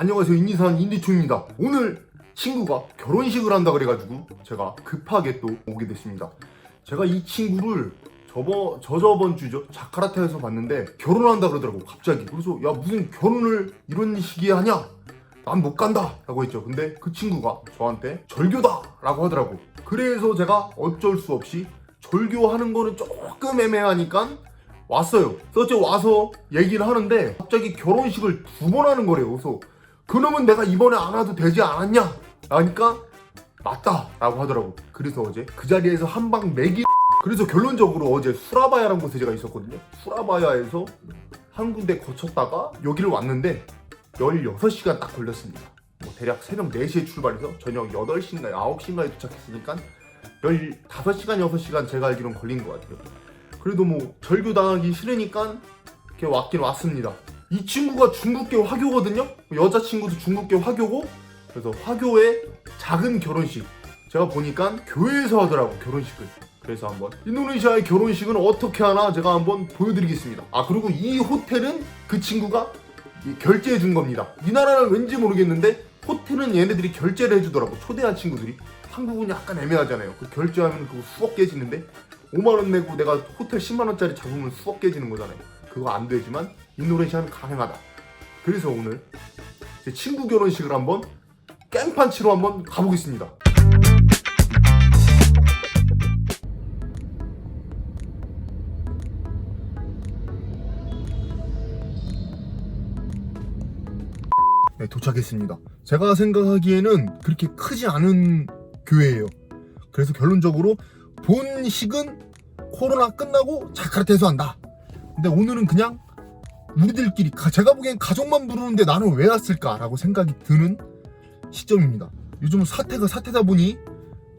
안녕하세요 인디산 인디충입니다. 오늘 친구가 결혼식을 한다 그래가지고 제가 급하게 또 오게 됐습니다. 제가 이 친구를 저번 저저번 주죠? 자카르타에서 봤는데 결혼한다 그러더라고 갑자기. 그래서 야 무슨 결혼을 이런 시기에 하냐? 난 못 간다. 라고 했죠. 근데 그 친구가 저한테 절교다. 라고 하더라고. 그래서 제가 어쩔 수 없이 절교하는 거는 조금 애매하니까 왔어요. 그래서 와서 얘기를 하는데 갑자기 결혼식을 두 번 하는 거래요. 그래서 그러면 내가 이번에 안 와도 되지 않았냐? 하니까 맞다 라고 하더라고. 그래서 어제 그 자리에서 한 방 매기 그래서 결론적으로 어제 수라바야라는 곳에 제가 있었거든요. 수라바야에서 한 군데 거쳤다가 여기를 왔는데 16시간 딱 걸렸습니다. 뭐 대략 새벽 4시에 출발해서 저녁 8시인가 9시인가에 도착했으니까 15시간 6시간 제가 알기로는 걸린 것 같아요. 그래도 뭐 절교당하기 싫으니까 이렇게 왔긴 왔습니다 이 친구가 중국계 화교거든요? 여자친구도 중국계 화교고 그래서 화교의 작은 결혼식. 제가 보니까 교회에서 하더라고 결혼식을. 그래서 한번. 인도네시아의 결혼식은 어떻게 하나 제가 한번 보여드리겠습니다. 아 그리고 이 호텔은 그 친구가 이 결제해 준 겁니다. 이 나라는 왠지 모르겠는데 호텔은 얘네들이 결제를 해주더라고 초대한 친구들이. 한국은 약간 애매하잖아요. 그 결제하면 그거 수억 깨지는데 5만 원 내고 내가 호텔 10만 원짜리 잡으면 수억 깨지는 거잖아요 그거 안 되지만 인도네시아는 가능하다 그래서 오늘 제 친구 결혼식을 한번 깽판 치러 한번 가보겠습니다 네, 도착했습니다. 제가 생각하기에는 그렇게 크지 않은 교회예요. 그래서 결론적으로 본식은 코로나 끝나고 자카르타에서 한다. 근데 오늘은 그냥 우리들끼리 가- 제가 보기엔 가족만 부르는데 나는 왜 왔을까라고 생각이 드는 시점입니다. 요즘 사태가 사태다 보니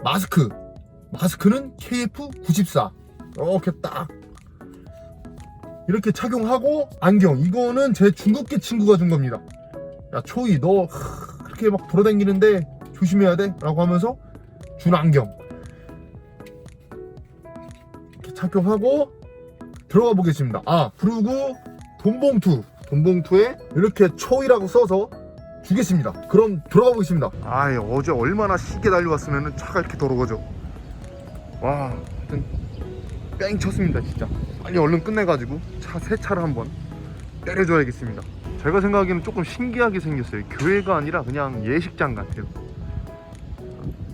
마스크 마스크는 KF94 이렇게 딱 이렇게 착용하고 안경 이거는 제 중국계 친구가 준 겁니다. 야 초이 너 하, 그렇게 막 돌아다니는데 조심해야 돼 라고 하면서 준 안경 이렇게 착용하고 들어가 보겠습니다 아 그리고 돈봉투 돈봉투에 이렇게 초이라고 써서 주겠습니다 그럼 들어가 보겠습니다 아 어제 얼마나 쉽게 달려왔으면 차가 이렇게 돌아가죠 와 하여튼 뺑 쳤습니다 진짜 빨리 얼른 끝내가지고 차 세 차를 한번 때려줘야겠습니다 제가 생각하기에는 조금 신기하게 생겼어요. 교회가 아니라 그냥 예식장 같아요.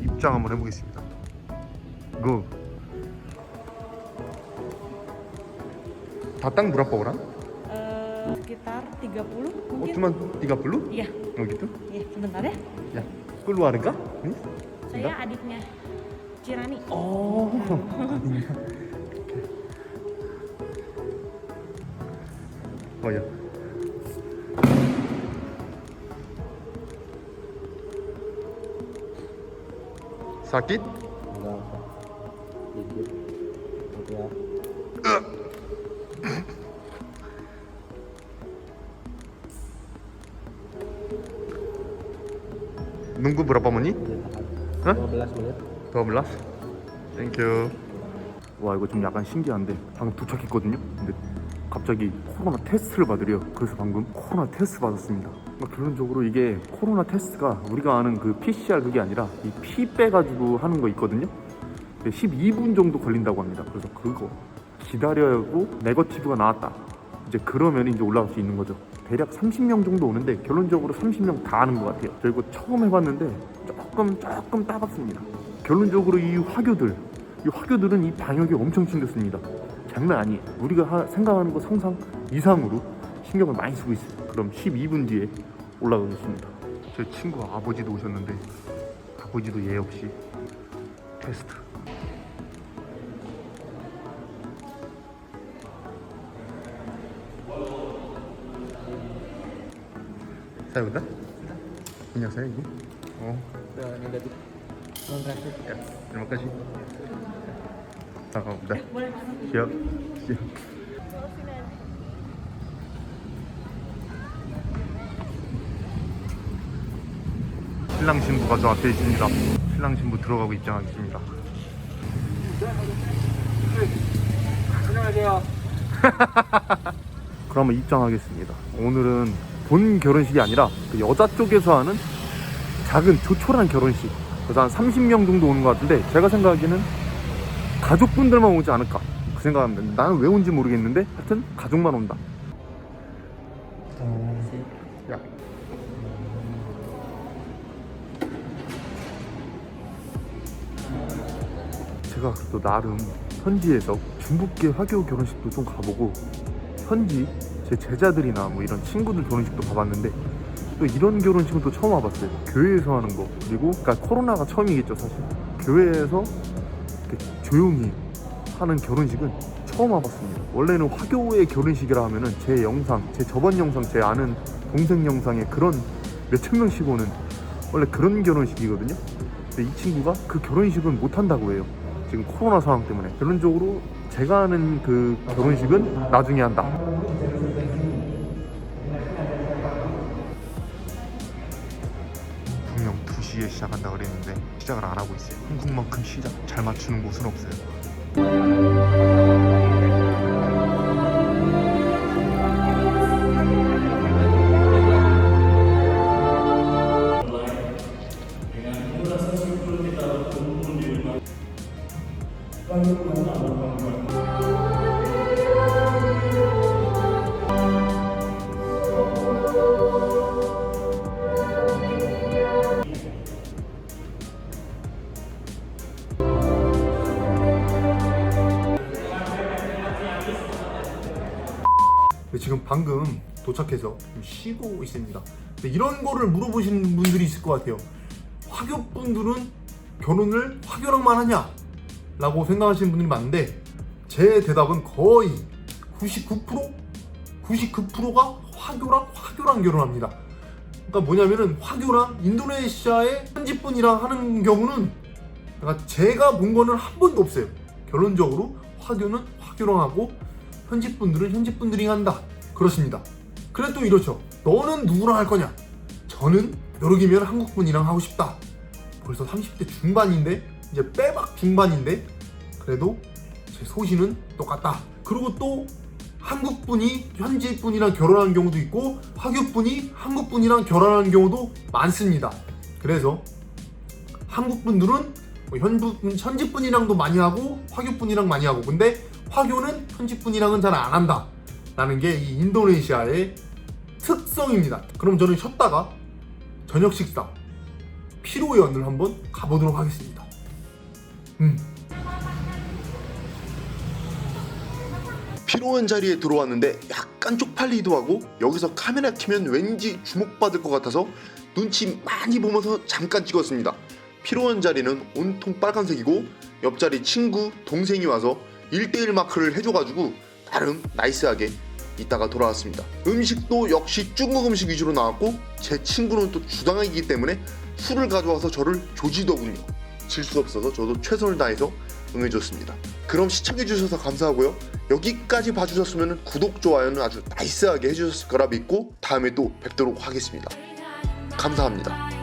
입장 한번 해보겠습니다. 고. Datang berapa orang? Eh, sekitar 30 Oh, mungkin. cuma 30? Iya, Oh gitu? iya, sebentar ya. Ya. Keluarga? Ini? Saya adiknya Cirani. Oh. oh ya. Sakit? Nunggu berapa menit? Hah? 15 menit. 12? 땡큐 와 이거 좀 약간 신기한데 방금 도착했거든요? 근데 갑자기 코로나 테스트를 받으래요. 그래서 방금 코로나 테스트 받았습니다. 그러니까 결론적으로 이게 코로나 테스트가 우리가 아는 그 PCR 그게 아니라 이 피 빼가지고 하는 거 있거든요? 근데 12분 정도 걸린다고 합니다. 그래서 그거 기다려야 하고 네거티브가 나왔다. 이제 그러면 이제 올라갈 수 있는 거죠 대략 30명 정도 오는데 결론적으로 30명 다 하는 것 같아요. 저 이거 처음 해봤는데 조금 조금 따갑습니다. 결론적으로 이 화교들 이 화교들은 이 방역에 엄청 신경 씁니다. 장난 아니에요. 우리가 하- 생각하는 거 상상 이상으로 신경을 많이 쓰고 있어요. 그럼 12분 뒤에 올라가겠습니다. 제 친구 아버지도 오셨는데 아버지도 예 없이 테스트 Saya udah? Punya saya ini. Oh, ya. Terima kasih. Oh. Boleh masuk. Siap. Siap. 신랑 신부가 저 앞에 있습니다. 신랑 신부 들어가고 입장하겠습니다. 안녕하세요 그러면 입장하겠습니다. 오늘은 본 결혼식이 아니라 그 여자 쪽에서 하는 작은 조촐한 결혼식. 그래서 한 30명 정도 오는 것 같은데 제가 생각하기에는 가족분들만 오지 않을까 그 생각합니다. 나는 왜 온지 모르겠는데 하여튼 가족만 온다. 야. 제가 또 나름 현지에서 중국계 화교 결혼식도 좀 가보고 현지 제 제자들이나 뭐 이런 친구들 결혼식도 가봤는데 또 이런 결혼식은 또 처음 와봤어요. 교회에서 하는 거 그리고 그러니까 코로나가 처음이겠죠 사실. 교회에서 조용히 하는 결혼식은 처음 와봤습니다. 원래는 화교의 결혼식이라 하면은 제 영상, 제 저번 영상, 제 아는 동생 영상에 그런 몇천 명씩 오는 원래 그런 결혼식이거든요. 근데 이 친구가 그 결혼식을 못 한다고 해요. 지금 코로나 상황 때문에. 결론적으로 제가 아는 그 결혼식은 나중에 한다. 2시에 시작한다 그랬는데 시작을 안 하고 있어요. 한국만큼 시작 잘 맞추는 곳은 없어요. 방금 도착해서 좀 쉬고 있습니다. 이런 거를 물어보시는 분들이 있을 것 같아요. 화교 분들은 결혼을 화교랑만 하냐? 라고 생각하시는 분들이 많은데 제 대답은 거의 99% 99%가 화교랑 화교랑 결혼합니다. 그러니까 뭐냐면은 화교랑 인도네시아의 현지 분이랑 하는 경우는 그러니까 제가 본 거는 한 번도 없어요. 결론적으로 화교는 화교랑 하고 현지 분들은 현지 분들이 한다. 그렇습니다. 그래 또 이렇죠. 너는 누구랑 할 거냐? 저는 여름이면 한국 분이랑 하고 싶다. 벌써 30대 중반인데 이제 빼박 중반인데 그래도 제 소신은 똑같다. 그리고 또 한국 분이 현지 분이랑 결혼하는 경우도 있고 화교 분이 한국 분이랑 결혼하는 경우도 많습니다. 그래서 한국 분들은 뭐 현부, 현지 분이랑도 많이 하고 화교 분이랑 많이 하고 근데 화교는 현지 분이랑은 잘 안 한다. 라는 게 이 인도네시아의 특성입니다. 그럼 저는 쉬었다가 저녁 식사 피로연을 한번 가보도록 하겠습니다. 음. 피로연 자리에 들어왔는데 약간 쪽팔리기도 하고 여기서 카메라 키면 왠지 주목받을 것 같아서 눈치 많이 보면서 잠깐 찍었습니다. 피로연 자리는 온통 빨간색이고 옆자리 친구, 동생이 와서 1대1 마크를 해줘가지고 나름 나이스하게 이따가 돌아왔습니다. 음식도 역시 중국 음식 위주로 나왔고 제 친구는 또 주당이기 때문에 술을 가져와서 저를 조지더군요. 질 수 없어서 저도 최선을 다해서 응해줬습니다. 그럼 시청해주셔서 감사하고요. 여기까지 봐주셨으면 구독, 좋아요는 아주 나이스하게 해주셨을 거라 믿고 다음에 또 뵙도록 하겠습니다. 감사합니다.